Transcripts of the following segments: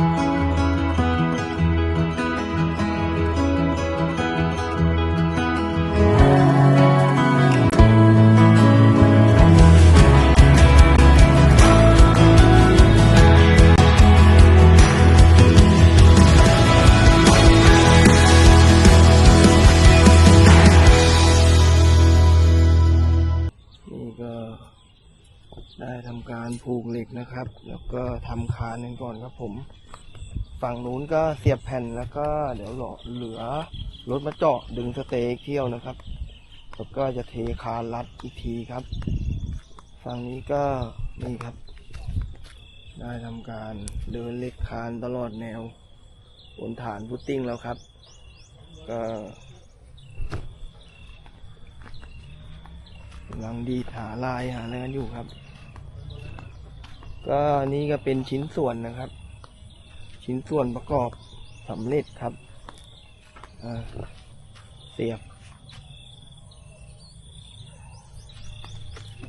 นี่ ได้ทำการผูกเหล็กนะครับ แล้วก็ทำคานกันก่อนครับผม ฝั่งนู้นก็เสียบแผ่นแล้วก็เดี๋ยวเหลือเหลือรถมาเจาะดึงสเตย์เที่ยวนะครับ แล้วก็จะเทคานรัดอีกทีครับ ฝั่งนี้ก็นี่ครับ ได้ทำการเดินเหล็กคานตลอดแนวบนฐานพุตติ้งแล้วครับ ก็กำลังดีหาลายหาอะไรกันอยู่ครับ ก็นี่ก็เป็นชิ้นส่วนนะครับ ชิ้นส่วนประกอบสำเร็จครับเสียบ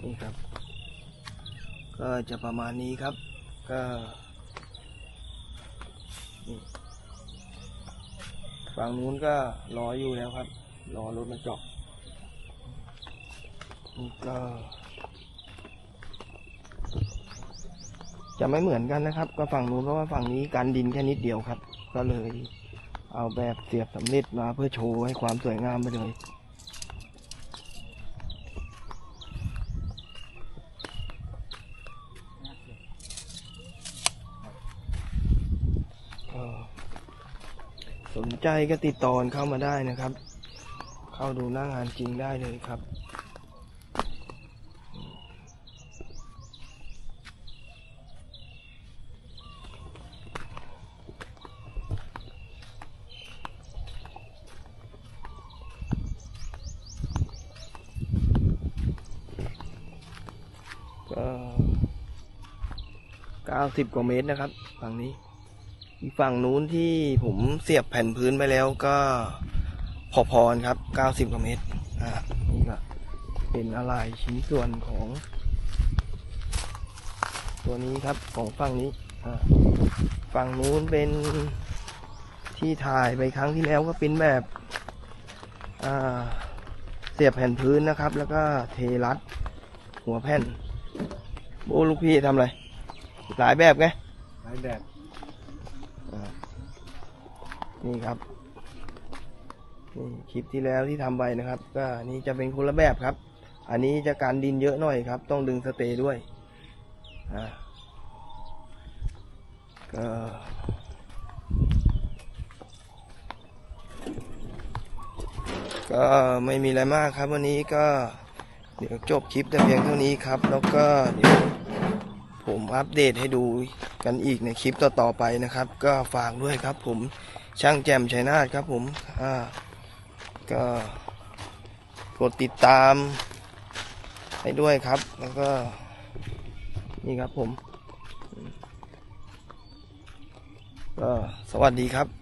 นี่ครับ ก็จะประมาณนี้ครับ ก็ฝั่งนู้นก็รออยู่แล้วครับ รอรถมาจาะนี่ก็ จะไม่เหมือนกันนะครับ ก็ฝั่งนู้นเพราะว่าฝั่งนี้การดินแค่นิดเดียวครับ ก็เลย เอาแบบเสียบสำเร็จมาเพื่อโชว์ให้ความสวยงามไปเลยสนใจก็ติดต่อเข้ามาได้นะครับ เข้าดูหน้างานจริงได้เลยครับ ก็เก้าสิบกว่าเมตรนะครับ ฝั่งนี้ อีกฝั่งนู้นที่ผมเสียบแผ่นพื้นไปแล้วก็พอพอๆครับ90กว่าเมตรอ่านี่ก็เป็นอะไรชิ้นส่วนของ ตัวนี้ครับของฝั่งนี้อ่าฝั่งนู้นเป็นที่ถ่ายไปครั้งที่แล้วก็เป็นแบบอ่าเสียบแผ่นพื้นนะครับ แล้วก็เทรัดหัวแผ่น โอ้ลูกพี่ทำอะไร หลายแบบไง หลายแบบนี่ครับนี่คลิปที่แล้วที่ทำไปนะครับ ก็อันนี้จะเป็นคนละแบบครับ อันนี้จะการดินเยอะหน่อยครับ ต้องดึงสเตย์ด้วยอ่าก็ก็ไม่มีอะไรมากครับวันนี้ก็ เดี๋ยวจบคลิปแต่เพียงเท่านี้ครับ แล้วก็เดี๋ยวผมอัปเดตให้ดูกันอีกในคลิปต่อๆไปนะครับ ก็ฝากด้วยครับ ผมช่างแจมชัยนาทครับ ผมอ่าก็กดติดตามให้ด้วยครับ แล้วก็นี่ครับผมก็สวัสดีครับ